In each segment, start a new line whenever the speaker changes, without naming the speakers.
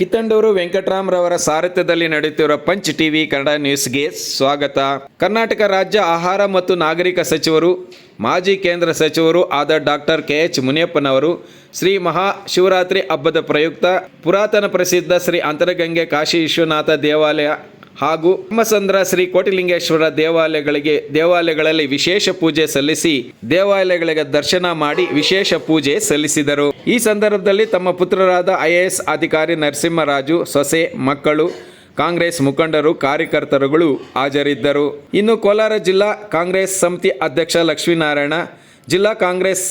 ಕಿತ್ತಂಡೂರು ವೆಂಕಟರಾಮ್ರವರ ಸಾರಥ್ಯದಲ್ಲಿ ನಡೆಯುತ್ತಿರುವ punch TV Kannada ನ್ಯೂಸ್ಗೆ ಸ್ವಾಗತ. ಕರ್ನಾಟಕ ರಾಜ್ಯ ಆಹಾರ ಮತ್ತು ನಾಗರಿಕ ಸಚಿವರು, ಮಾಜಿ ಕೇಂದ್ರ ಸಚಿವರು ಆದ ಡಾಕ್ಟರ್ ಕೆ ಎಚ್ ಮುನಿಯಪ್ಪನವರು, ಶ್ರೀ ಮಹಾ ಶಿವರಾತ್ರಿ ಹಬ್ಬದ ಪ್ರಯುಕ್ತ ಪುರಾತನ ಪ್ರಸಿದ್ಧ ಶ್ರೀ ಅಂತರಗಂಗೆ ಕಾಶಿ ವಿಶ್ವನಾಥ ದೇವಾಲಯ ಹಾಗೂ ಬ್ರಹ್ಮಸಂದ್ರ ಶ್ರೀ ಕೋಟಿಲಿಂಗೇಶ್ವರ ದೇವಾಲಯಗಳಿಗೆ, ದೇವಾಲಯಗಳಲ್ಲಿ ವಿಶೇಷ ಪೂಜೆ ಸಲ್ಲಿಸಿ, ದೇವಾಲಯಗಳಿಗೆ ದರ್ಶನ ಮಾಡಿ ವಿಶೇಷ ಪೂಜೆ ಸಲ್ಲಿಸಿದರು. ಈ ಸಂದರ್ಭದಲ್ಲಿ ತಮ್ಮ ಪುತ್ರರಾದ ಐಎಎಸ್ ಅಧಿಕಾರಿ ನರಸಿಂಹರಾಜು, ಸೊಸೆ, ಮಕ್ಕಳು, ಕಾಂಗ್ರೆಸ್ ಮುಖಂಡರು, ಕಾರ್ಯಕರ್ತರುಗಳು ಹಾಜರಿದ್ದರು. ಇನ್ನು ಕೋಲಾರ ಜಿಲ್ಲಾ ಕಾಂಗ್ರೆಸ್ ಸಮಿತಿ ಅಧ್ಯಕ್ಷ ಲಕ್ಷ್ಮೀನಾರಾಯಣ, ಜಿಲ್ಲಾ ಕಾಂಗ್ರೆಸ್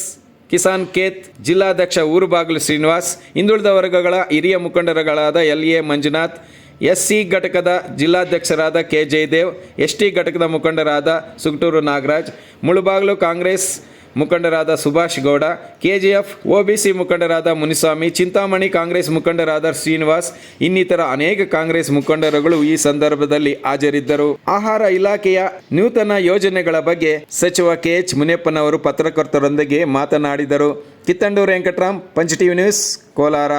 ಕಿಸಾನ್ ಕೇತ್, ಜಿಲ್ಲಾಧ್ಯಕ್ಷ ಊರುಬಾಗಿಲು ಶ್ರೀನಿವಾಸ್, ಹಿಂದುಳಿದ ವರ್ಗಗಳ ಹಿರಿಯ ಮುಖಂಡರುಗಳಾದ L A Manjunath S C ಘಟಕದ ಜಿಲ್ಲಾಧ್ಯಕ್ಷರಾದ ಕೆ ಜಯದೇವ್ ಎಸ್ ಟಿ ಘಟಕದ ಮುಖಂಡರಾದ ಸುಗಟೂರು ನಾಗರಾಜ್, ಮುಳುಬಾಗಿಲು ಕಾಂಗ್ರೆಸ್ ಮುಖಂಡರಾದ ಸುಭಾಷ್ ಗೌಡ, ಕೆಜಿಎಫ್, ಒಬಿಸಿ ಮುಖಂಡರಾದ ಮುನಿಸ್ವಾಮಿ, ಚಿಂತಾಮಣಿ ಕಾಂಗ್ರೆಸ್ ಮುಖಂಡರಾದ ಶ್ರೀನಿವಾಸ್, ಇನ್ನಿತರ ಅನೇಕ ಕಾಂಗ್ರೆಸ್ ಮುಖಂಡರುಗಳು ಈ ಸಂದರ್ಭದಲ್ಲಿ ಹಾಜರಿದ್ದರು. ಆಹಾರ ಇಲಾಖೆಯ ನೂತನ ಯೋಜನೆಗಳ ಬಗ್ಗೆ ಸಚಿವ ಕೆ ಎಚ್ ಮುನಿಯಪ್ಪನವರು ಪತ್ರಕರ್ತರೊಂದಿಗೆ ಮಾತನಾಡಿದರು. Kittandur Venkatram Pancha TV news Kolar.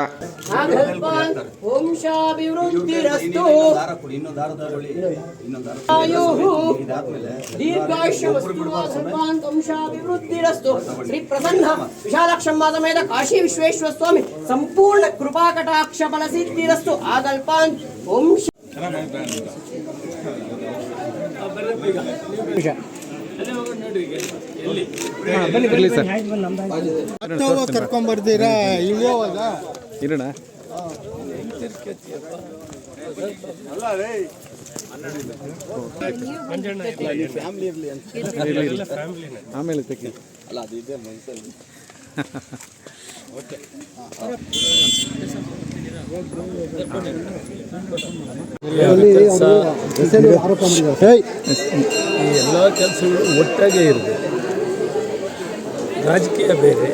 Shri Prasanna Vishalakshamma ಸಮೇತ ಕಾಶಿ ವಿಶ್ವೇಶ್ವರ ಸ್ವಾಮಿ ಸಂಪೂರ್ಣ ಕೃಪಾ ಕಟಾಕ್ಷ ಫಲ ಸಿದ್ಧಿರಸ್ತು. ಆಗಲ್ಪಾನ್ ವಂಶ
ಹತ್ತವ ಕರ್ಕೊಂಬರ್ದಿರಾ ಇಳಿಯೋವಾಗ
ಇರೋಣ. ಆಮೇಲೆ ತೆಗಿ.
ಅಲ್ಲ ಅದು ಇದೆ ಮನಸ್ಸಲ್ಲಿ
ಹೇಯ್
ಈ ಎಲ್ಲ ಕೆಲಸಗಳು ಒಟ್ಟಾಗೇ ಇರಬೇಕು ರಾಜಕೀಯ ಬೇರೆ,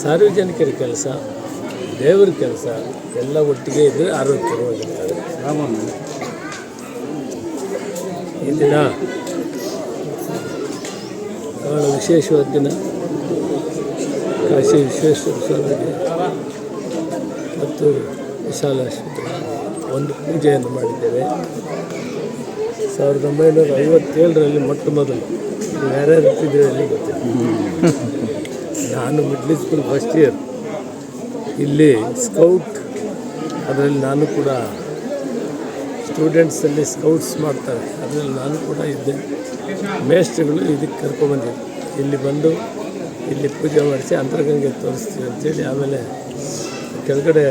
ಸಾರ್ವಜನಿಕರ ಕೆಲಸ, ದೇವರ ಕೆಲಸ, ಎಲ್ಲ ಒಟ್ಟಿಗೆ ಇದ್ದರೆ ಆರೋಗ್ಯವಾಗಿರ್ತಾರೆ ದಿನ ಬಹಳ ವಿಶೇಷವಾದ ದಿನ. ಕಾಶಿ ವಿಶ್ವೇಶ್ವರ ಸ್ವಾಮಿಗೆ ಮತ್ತು ವಿಶಾಲ ಆಸ್ಪತ್ರೆ ಒಂದು ಪೂಜೆಯನ್ನು ಮಾಡಿದ್ದೇವೆ. ಸಾವಿರದ ಒಂಬೈನೂರ ಐವತ್ತೇಳರಲ್ಲಿ ಮೊಟ್ಟ ಮೊದಲು. ಬೇರೆ ಯಾರ್ಯಾರು ಅಲ್ಲಿ ಗೊತ್ತಿಲ್ಲ. ನಾನು ಮಿಡ್ಲ್ ಸ್ಕೂಲ್ ಫಸ್ಟ್ ಇಯರ್ ಇಲ್ಲಿ ಸ್ಕೌಟ್ ಅದರಲ್ಲಿ ನಾನು ಕೂಡ ಸ್ಟೂಡೆಂಟ್ಸಲ್ಲಿ ಸ್ಕೌಟ್ಸ್ ಮಾಡ್ತಾರೆ. ಅದರಲ್ಲಿ ನಾನು ಕೂಡ ಇದ್ದೆ. ಮೇಸ್ಟ್ರುಗಳು ಇದಕ್ಕೆ ಕರ್ಕೊಂಬಂದಿದ್ದೆ ಇಲ್ಲಿ ಬಂದು ಇಲ್ಲಿ ಪೂಜೆ ಮಾಡಿಸಿ ಅಂತರ್ಗಂಗೆ ತೋರಿಸ್ತೀವಿ ಅಂತೇಳಿ ಆಮೇಲೆ ಕೆಳಗಡೆ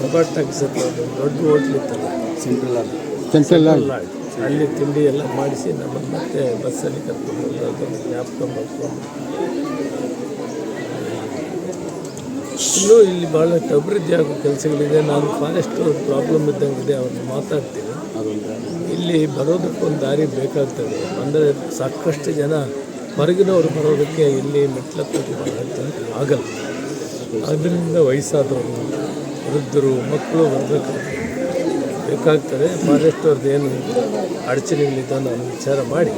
ಕಬಾಟ್ ಟಾಕ್ಸ್ ಹತ್ರ ದೊಡ್ಡ ಹೋಟ್ಲಿತ್ತಲ್ಲ
ಸಿಂಪಲ್ ಆಗಿ.
ಸೆಂಟ್ರಲ್.
ಅಲ್ಲಿ ತಿಂಡಿ ಎಲ್ಲ ಮಾಡಿಸಿ ನಮ್ಮನ್ನು ಮತ್ತೆ ಬಸ್ಸಲ್ಲಿ ಕರ್ಕೊಂಡು ಜ್ಞಾಪಕ ಇನ್ನೂ ಇಲ್ಲಿ ಭಾಳಷ್ಟು ಅಭಿವೃದ್ಧಿ ಆಗೋ ಕೆಲಸಗಳಿದೆ. ನಾನು ಫಾರೆಸ್ಟ್ ಪ್ರಾಬ್ಲಮ್ ಇದ್ದಂಗಿದೆ, ಅವ್ರನ್ನ ಮಾತಾಡ್ತೀನಿ. ಇಲ್ಲಿ ಬರೋದಕ್ಕೊಂದು ದಾರಿ ಬೇಕಾಗ್ತದೆ. ಅಂದರೆ ಸಾಕಷ್ಟು ಜನ ಹೊರಗಿನವರು ಬರೋದಕ್ಕೆ ಇಲ್ಲಿ ಮೆಟ್ಲತ್ತಕ್ಕೆ ಬರೋದಕ್ಕೆ ಆಗಲ್ಲ. ಅದರಿಂದ ವಯಸ್ಸಾದವರು, ವೃದ್ಧರು, ಮಕ್ಕಳು ಬರಬೇಕಾಗ್ತದೆ. ಬೇಕಾಗ್ತದೆ ಫಾರೆಸ್ಟ್ ಅವ್ರದ್ದು ಏನು ಅಡಚಣೆಗಳಿದೆ ನಾನು ವಿಚಾರ ಮಾಡಿ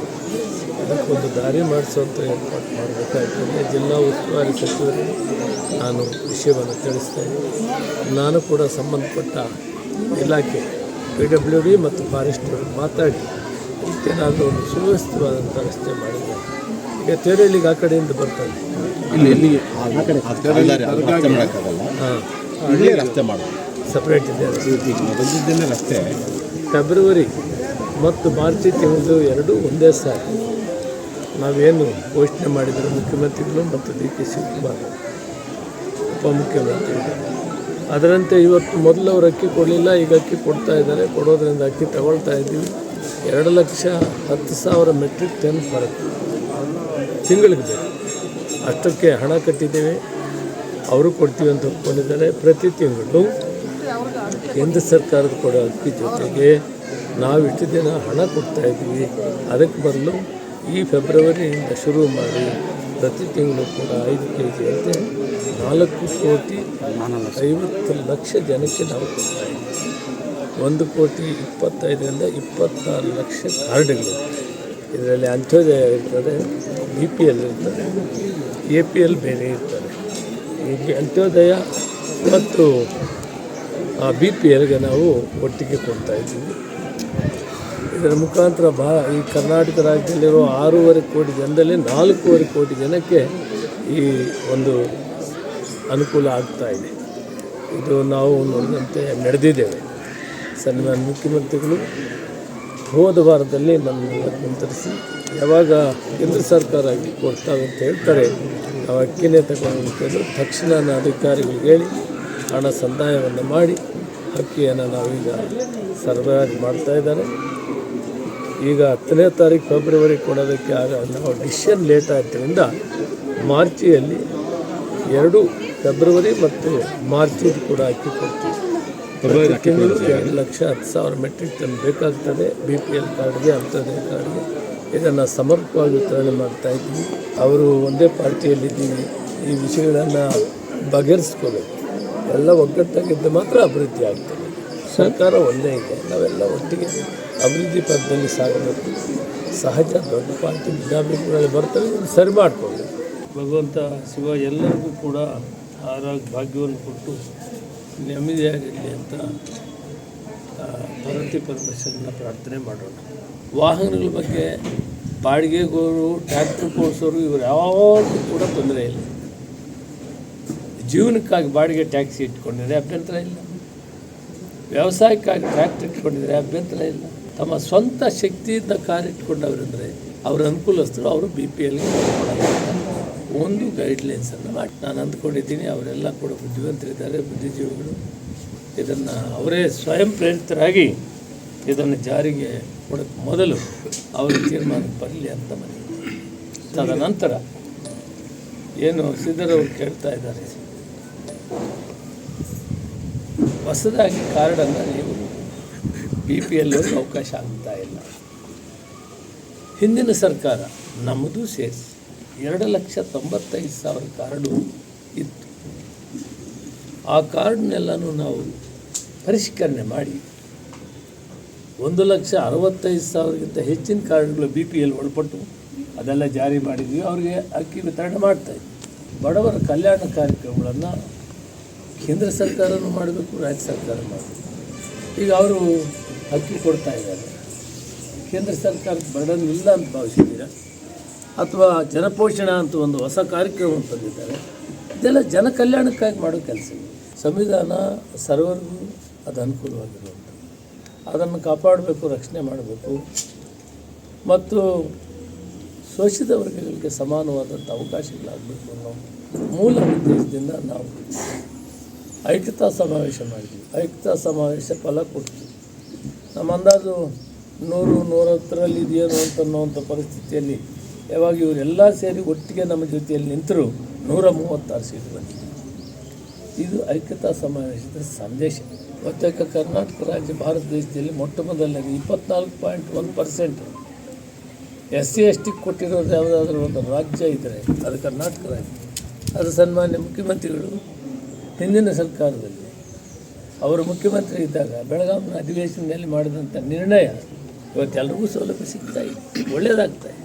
ಅದಕ್ಕೊಂದು ದಾರಿ ಮಾಡಿಸುವಂಥ ಏರ್ಪಾಟ್ ಮಾಡಬೇಕಾಗ್ತದೆ ಜಿಲ್ಲಾ ಉಸ್ತುವಾರಿ ಸಚಿವರಿಗೆ ನಾನು ವಿಷಯವನ್ನು ತಿಳಿಸ್ತೇನೆ ನಾನು ಕೂಡ ಸಂಬಂಧಪಟ್ಟ ಇಲಾಖೆ ಪಿ ಡಬ್ಲ್ಯೂ ಡಿ ಮತ್ತು ಫಾರೆಸ್ಟ್ ಅವರು ಮಾತಾಡಿ ಏನಾದರೂ ಒಂದು ಸುವ್ಯವಸ್ಥಿತವಾದಂಥ ರಸ್ತೆ ಮಾಡಿದರೆ ಈಗ ತೇರಳ್ಳಿಗೆ ಆ ಕಡೆಯಿಂದ
ಮಾಡೋಕ್ಕಾಗಲ್ಲ
ಹಾಂ
ರಸ್ತೆ ಮಾಡೋದು
ಸಪ್ರೇಟ್ ಇದೆ.
ಬಂದಿದ್ದೇನೆ ರಸ್ತೆ
ಫೆಬ್ರವರಿ ಮತ್ತು. ಮಾರ್ಚ್ ತಿಂಗಳು ಎರಡೂ ಒಂದೇ ಸಾರಿ. ನಾವೇನು ಘೋಷಣೆ ಮಾಡಿದರೆ ಮುಖ್ಯಮಂತ್ರಿಗಳು ಮತ್ತು ಡಿ ಕೆ ಶಿವಕುಮಾರ್ ಉಪಮುಖ್ಯಮಂತ್ರಿಗಳು ಅದರಂತೆ ಇವತ್ತು ಮೊದಲು ಅವರು ಅಕ್ಕಿ ಕೊಡಲಿಲ್ಲ ಈಗ ಅಕ್ಕಿ ಕೊಡ್ತಾ ಇದ್ದಾರೆ. ಕೊಡೋದ್ರಿಂದ ಅಕ್ಕಿ ತಗೊಳ್ತಾ ಇದ್ದೀವಿ. ಎರಡು ಲಕ್ಷ ಹತ್ತು ಸಾವಿರ ಮೆಟ್ರಿಕ್ ಟನ್ ಬರುತ್ತೆ ತಿಂಗಳಿಗೆ ಬೇಕು. ಅಷ್ಟಕ್ಕೆ ಹಣ ಕಟ್ಟಿದ್ದೇವೆ. ಅವರು ಕೊಡ್ತೀವಿ ಅಂತ ಒಪ್ಕೊಂಡಿದ್ದಾರೆ. ಪ್ರತಿ ತಿಂಗಳು ಕೇಂದ್ರ ಸರ್ಕಾರದ ಕೊಡೋ ಅಕ್ಕಿ ಜೊತೆಗೆ ನಾವು ಇಷ್ಟು ದಿನ ಹಣ ಕೊಡ್ತಾ ಇದ್ವಿ. ಅದಕ್ಕೆ ಬದಲು ಈ ಫೆಬ್ರವರಿಯಿಂದ ಶುರು ಮಾಡಿ ಪ್ರತಿ ತಿಂಗಳು ಕೂಡ ಐದು ಕೆ ಜಿ ಅಂತ ನಾಲ್ಕು ಕೋಟಿ ಐವತ್ತು ಲಕ್ಷ ಜನಕ್ಕೆ ನಾವು ಕೊಡ್ತಾ ಇದ್ದೀವಿ ಒಂದು ಕೋಟಿ ಇಪ್ಪತ್ತೈದರಿಂದ ಇಪ್ಪತ್ತಾರು ಲಕ್ಷ ಕಾರ್ಡ್ಗಳು. ಇದರಲ್ಲಿ ಅಂತ್ಯೋದಯ ಇರ್ತದೆ, ಬಿ ಪಿ ಎಲ್ ಇರ್ತದೆ, ಎ ಪಿ ಎಲ್ ಬೇರೆ ಇರ್ತದೆ. ಈ ಅಂತ್ಯೋದಯ ಮತ್ತು ಬಿ ಪಿ ಎಲ್ಗೆ ನಾವು ಒಟ್ಟಿಗೆ ಕೊಡ್ತಾ ಇದ್ದೀವಿ. ಇದರ ಮುಖಾಂತರ ಬಾ, ಈ ಕರ್ನಾಟಕ ರಾಜ್ಯದಲ್ಲಿರೋ ಆರೂವರೆ ಕೋಟಿ ಜನದಲ್ಲಿ ನಾಲ್ಕೂವರೆ ಕೋಟಿ ಜನಕ್ಕೆ ಈ ಒಂದು ಅನುಕೂಲ ಆಗ್ತಾ ಇದೆ. ಇದು ನಾವು ನೋಡಿದಂತೆ ನಡೆದಿದ್ದೇವೆ. ಸಣ್ಣ ಮುಖ್ಯಮಂತ್ರಿಗಳು ಹೋದ ವಾರದಲ್ಲಿ ನಮ್ಮನ್ನು ತರಿಸಿ ಯಾವಾಗ ಕೇಂದ್ರ ಸರ್ಕಾರ ಕೊಡ್ತಾವೆ ಅಂತ ಹೇಳ್ತಾರೆ, ನಾವು ಅಕ್ಕಿನೇ ತಗೊಂಡು ತಕ್ಷಣ ಅಧಿಕಾರಿಗಳಿಗೆ ಹೇಳಿ ಹಣ ಸಂದಾಯವನ್ನು ಮಾಡಿ ಅಕ್ಕಿಯನ್ನು ನಾವೀಗ ಸರಬರಾಜು ಮಾಡ್ತಾ ಇದ್ದಾರೆ ಈಗ ಹತ್ತನೇ ತಾರೀಕು ಫೆಬ್ರವರಿ ಕೊಡೋದಕ್ಕೆ ಆಗ ನಾವು ಡಿಸಿಷನ್ ಲೇಟ್ ಆದ್ದರಿಂದ ಮಾರ್ಚಿಯಲ್ಲಿ ಎರಡು ಫೆಬ್ರವರಿ ಮತ್ತು ಮಾರ್ಚಿದು ಕೂಡ ಅಕ್ಕಿ ಕೊಡ್ತೀವಿ. ತಿಂಗಳು ಎರಡು ಲಕ್ಷ ಹತ್ತು ಸಾವಿರ ಮೆಟ್ರಿಕ್ ಟನ್ ಬೇಕಾಗ್ತದೆ. ಬಿ ಪಿ ಎಲ್ ಕಾರ್ಡ್ಗೆ ಅಂಥದ್ದೇ ಕಾರ್ಡ್ಗೆ. ಇದನ್ನು ಸಮರ್ಪಕವಾಗಿ ವಿತರಣೆ ಮಾಡ್ತಾಯಿದ್ವಿ ಅವರು ಒಂದೇ ಪಾರ್ಟಿಯಲ್ಲಿದ್ದೀವಿ. ಈ ವಿಷಯಗಳನ್ನು ಬಗೆಹರಿಸ್ಕೋಬೇಕು. ಎಲ್ಲ ಒಗ್ಗಟ್ಟಾಗಿದ್ದು ಮಾತ್ರ ಅಭಿವೃದ್ಧಿ ಆಗ್ತದೆ. ಸರ್ಕಾರ ಒಂದೇ ಇದೆ. ನಾವೆಲ್ಲ ಒಟ್ಟಿಗೆ ಅಭಿವೃದ್ಧಿ ಪಥದಲ್ಲಿ ಸಾಗಬೇಕು. ಸಹಜ ದೊಡ್ಡ ಪಾರ್ಟಿ ಭಿನ್ನಾಭಿಪ್ರಾಯ ಬರ್ತವೆ ಸರಿ ಮಾಡಿಕೊಂಡು ಭಗವಂತ ಶಿವ ಎಲ್ಲರಿಗೂ ಕೂಡ ಆರೋಗ್ಯ ಭಾಗ್ಯವನ್ನು ಕೊಟ್ಟು ನೆಮ್ಮದಿಯಾಗಿರಲಿ ಅಂತ ಪಾರ್ವತಿ ಪರಮೇಶ್ವರನ ಪ್ರಾರ್ಥನೆ ಮಾಡೋಣ. ವಾಹನಗಳ ಬಗ್ಗೆ ಬಾಡಿಗೆಗೋರು ಟ್ಯಾಕ್ಟ್ರ್ ಕೊಡಿಸೋರು ಇವರು ಯಾವಾಗಲೂ ಕೂಡ ತೊಂದರೆ ಇಲ್ಲ. ಜೀವನಕ್ಕಾಗಿ ಬಾಡಿಗೆ ಟ್ಯಾಕ್ಸಿ ಇಟ್ಕೊಂಡಿದ್ರೆ ಅಭ್ಯಂತರ ಇಲ್ಲ. ವ್ಯವಸಾಯಕ್ಕಾಗಿ ಟ್ರ್ಯಾಕ್ಟರ್ ಇಟ್ಕೊಂಡಿದ್ರೆ ಅಭ್ಯಂತರ ಇಲ್ಲ. ತಮ್ಮ ಸ್ವಂತ ಶಕ್ತಿಯಿಂದ ಕಾರ್ ಇಟ್ಕೊಂಡವರಂದರೆ ಅವ್ರ ಅನುಕೂಲಸ್ಥರು ಅವರು ಬಿ ಪಿ ಎಲ್ಗೆ ಒಂದು ಗೈಡ್ಲೈನ್ಸನ್ನು ಮಾಡಿ. ನಾನು ಅಂದ್ಕೊಂಡಿದ್ದೀನಿ, ಅವರೆಲ್ಲ ಕೂಡ ಬುದ್ಧಿವಂತರಿದ್ದಾರೆ, ಬುದ್ಧಿಜೀವಿಗಳು. ಇದನ್ನು ಅವರೇ ಸ್ವಯಂ ಪ್ರೇರಿತರಾಗಿ ಇದನ್ನು ಜಾರಿಗೆ ಕೊಡೋಕ್ಕೆ ಮೊದಲು ಅವರು ತೀರ್ಮಾನ ಬರಲಿ ಅಂತ ಮನೆ ತದನಂತರ ಏನು ಸಿದ್ದರವರು ಕೇಳ್ತಾ ಇದ್ದಾರೆ. ಹೊಸದಾಗಿ ಕಾರ್ಡನ್ನು ನೀವು ಬಿ ಪಿ ಎಲ್ ಅವಕಾಶ ಆಗ್ತಾ ಇಲ್ಲ. ಹಿಂದಿನ ಸರ್ಕಾರ ನಮ್ಮದು ಸೇರಿಸಿ. ಎರಡು ಲಕ್ಷ ತೊಂಬತ್ತೈದು ಸಾವಿರ ಕಾರ್ಡು ಇತ್ತು. ಆ ಕಾರ್ಡ್ನೆಲ್ಲನೂ ನಾವು ಪರಿಷ್ಕರಣೆ ಮಾಡಿ ಒಂದು ಲಕ್ಷ ಅರವತ್ತೈದು ಸಾವಿರಕ್ಕಿಂತ ಹೆಚ್ಚಿನ ಕಾರ್ಡ್ಗಳು ಬಿ ಪಿ ಎಲ್ ಒಳಪಟ್ಟು ಅದೆಲ್ಲ ಜಾರಿ ಮಾಡಿದ್ವಿ. ಅವರಿಗೆ ಅಕ್ಕಿ ವಿತರಣೆ ಮಾಡ್ತಾಯಿದ್ವಿ ಬಡವರ ಕಲ್ಯಾಣ ಕಾರ್ಯಕ್ರಮಗಳನ್ನು ಕೇಂದ್ರ ಸರ್ಕಾರನೂ ಮಾಡಬೇಕು, ರಾಜ್ಯ ಸರ್ಕಾರ ಮಾಡಬೇಕು. ಈಗ ಅವರು ಅಕ್ಕಿ ಕೊಡ್ತಾ ಇದ್ದಾರೆ. ಕೇಂದ್ರ ಸರ್ಕಾರದ ಬರ್ಡನ್ ಇಲ್ಲ ಅಂತ ಭಾವಿಸಿದ್ದೀರಾ? ಅಥವಾ ಜನಪೋಷಣ ಅಂತ ಒಂದು ಹೊಸ ಕಾರ್ಯಕ್ರಮ ತಂದಿದ್ದಾರೆ. ಇದೆಲ್ಲ ಜನ ಕಲ್ಯಾಣಕ್ಕಾಗಿ ಮಾಡೋ ಕೆಲಸ. ಸಂವಿಧಾನ, ಸರ್ವರಿಗೂ ಅದು ಅನುಕೂಲವಾಗಿರುವಂಥದ್ದು. ಅದನ್ನು ಕಾಪಾಡಬೇಕು, ರಕ್ಷಣೆ ಮಾಡಬೇಕು. ಮತ್ತು ಶೋಷಿತ ವರ್ಗಗಳಿಗೆ ಸಮಾನವಾದಂಥ ಅವಕಾಶಗಳಾಗಬೇಕು ಅನ್ನೋ ಮೂಲ ಉದ್ದೇಶದಿಂದ ನಾವು ಐಕ್ಯತಾ ಸಮಾವೇಶ ಮಾಡಿದ್ವಿ. ಐಕ್ಯತಾ ಸಮಾವೇಶ ಫಲ ಕೊಡ್ತೀವಿ. ನಮ್ಮ ಅಂದಾಜು ನೂರು ಇದೆಯೋ ಅಂತ ಅನ್ನೋವಂಥ ಪರಿಸ್ಥಿತಿಯಲ್ಲಿ ಯಾವಾಗ ಇವರೆಲ್ಲ ಸೇರಿ ಒಟ್ಟಿಗೆ ನಮ್ಮ ಜೊತೆಯಲ್ಲಿ ನಿಂತರೂ ನೂರ ಮೂವತ್ತಾರು ಸೀಟ್ ಬಂದಿದೆ. ಇದು ಐಕ್ಯತಾ ಸಮಾವೇಶದ ಸಂದೇಶ. ಪ್ರತ್ಯೇಕ ಕರ್ನಾಟಕ ರಾಜ್ಯ, ಭಾರತ ದೇಶದಲ್ಲಿ ಮೊಟ್ಟ ಮೊದಲನೇದು ಇಪ್ಪತ್ನಾಲ್ಕು ಪಾಯಿಂಟ್ ಒಂದು percent. S C S T ಕೊಟ್ಟಿರೋದು ಯಾವುದಾದ್ರೂ ಒಂದು ರಾಜ್ಯ ಇದ್ದರೆ ಅದು ಕರ್ನಾಟಕ ರಾಜ್ಯ. ಅದು ಸನ್ಮಾನ್ಯ ಮುಖ್ಯಮಂತ್ರಿಗಳು ಹಿಂದಿನ ಸರ್ಕಾರದಲ್ಲಿ ಅವರು ಮುಖ್ಯಮಂತ್ರಿ ಇದ್ದಾಗ ಬೆಳಗಾವಿನ ಅಧಿವೇಶನದಲ್ಲಿ ಮಾಡಿದಂಥ ನಿರ್ಣಯ ಇವತ್ತೆಲ್ಲರಿಗೂ ಸೌಲಭ್ಯ ಸಿಗ್ತಾ ಇದೆ. ಒಳ್ಳೆಯದಾಗ್ತಾ ಇದೆ.